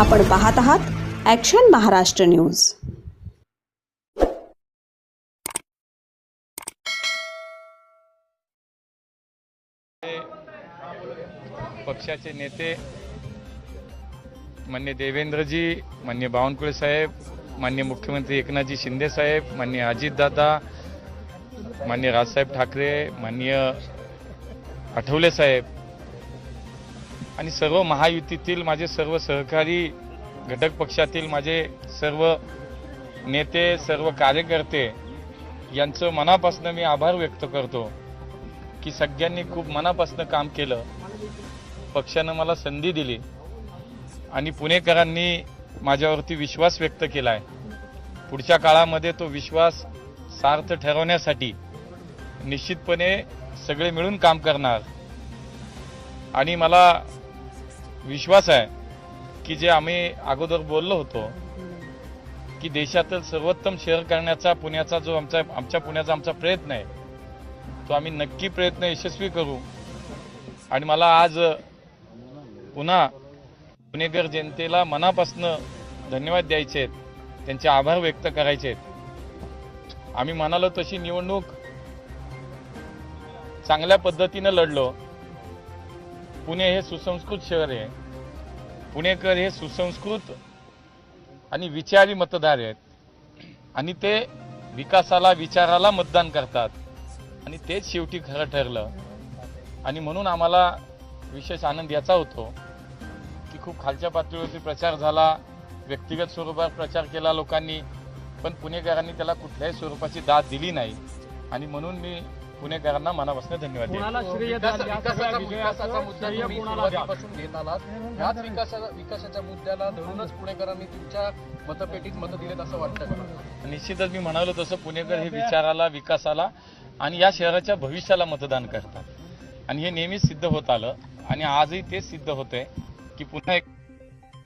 आपण पाहत आहात ॲक्शन महाराष्ट्र न्यूज पक्षाचे नेते मान्य देवेंद्रजी मान्य बावनकुळे साहेब मान्य मुख्यमंत्री एकनाथजी शिंदे साहेब मान्य अजितदादा मान्य राजसाहेब ठाकरे मान्य आठवले साहेब आणि सर्व महायुतीतील माझे सर्व सहकारी घटक पक्षातील माझे सर्व नेते सर्व कार्यकर्ते यांचं मनापासून मी आभार व्यक्त करतो की सगळ्यांनी खूप मनापासून काम केलं. पक्षानं मला संधी दिली आणि पुणेकरांनी माझ्यावरती विश्वास व्यक्त केला आहे पुढच्या काळामध्ये तो विश्वास सार्थ ठरवण्यासाठी निश्चितपणे सगळे मिळून काम करणार. आणि मला विश्वास आहे की जे आम्ही अगोदर बोललो होतो की देशातील सर्वोत्तम शहर करण्याचा पुण्याचा जो आमचा आमच्या पुण्याचा आमचा प्रयत्न आहे तो आम्ही नक्की प्रयत्न यशस्वी करू. आणि मला आज पुन्हा पुणेकर जनतेला मनापासनं धन्यवाद द्यायचे आहेत त्यांचे आभार व्यक्त करायचे आहेत. आम्ही म्हणालो तशी निवडणूक चांगल्या पद्धतीनं लढलो. पुणे हे सुसंस्कृत शहर आहे. पुणेकर हे सुसंस्कृत आणि विचारी मतदार आहेत. आणि ते विकासाला विचाराला मतदान करतात. आणि तेच शेवटी खरं ठरलं. आणि म्हणून आम्हाला विशेष आनंद याचा होतो. की खूप खालच्या पातळीवरती प्रचार झाला. व्यक्तिगत स्वरूपात प्रचार केला लोकांनी. पण पुणेकरांनी त्याला कुठल्याही स्वरूपाची दाद दिली नाही. आणि म्हणून मी पुणेकरांना मनापासून धन्यवाद देतो. कोणाला श्रेय द्याल या सगळ्या विकासाचा विकासाचा विजयाचं मुद्दा श्रेय तुम्ही कोणाला द्याल सुरुवातीपासून घेत आलात. ह्याच विकासाचा विकासाच्या मुद्द्याला धरूनच पुणेकरांनी तुमच्या मतपेटीत मतं दिलेत असं वाटतं का निश्चितच मी म्हणालो तसं पुणेकर हे विचाराला विकासाला आणि या शहराच्या भविष्याला मतदान करतात. आणि हे नेहमीच सिद्ध होत आलं. आणि आजही तेच सिद्ध होतंय की पुन्हा एक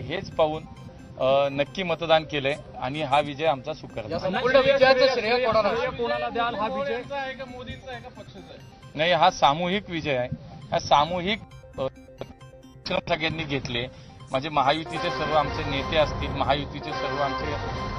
हेच पाहून नक्की मतदान केलंय आणि हा विजय आमचा सुकर या संपूर्ण विजयाचं श्रेय कोणाला श्रेय कोणाला द्याल हा विजय? नाही हा सामूहिक विजय आहे. हा सामूहिक सगळ्यांनी घेतले. माझे महायुतीचे सर्व आमचे नेते असतील महायुतीचे सर्व आमचे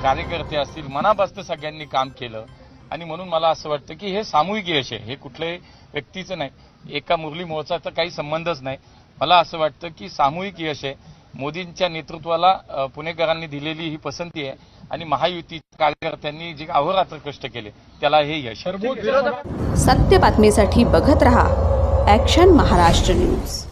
कार्यकर्ते असतील मनापासून सगळ्यांनी काम केलं. आणि म्हणून मला असं वाटतं की हे सामूहिक यश आहे. हे कुठल्याही व्यक्तीचं नाही. एका मुरली मोर्चाचा काही संबंधच नाही. मला असं वाटतं की सामूहिक यश आहे. मोदींच्या नेतृत्वाला पुणेकरांनी दिलेली ही पसंती आहे आणि महायुती कार्यकर्त्यांनी जे अहोरात्र कष्ट केले त्याला हे यश सत्य बातमीसाठी बघत रहा ॲक्शन महाराष्ट्र न्यूज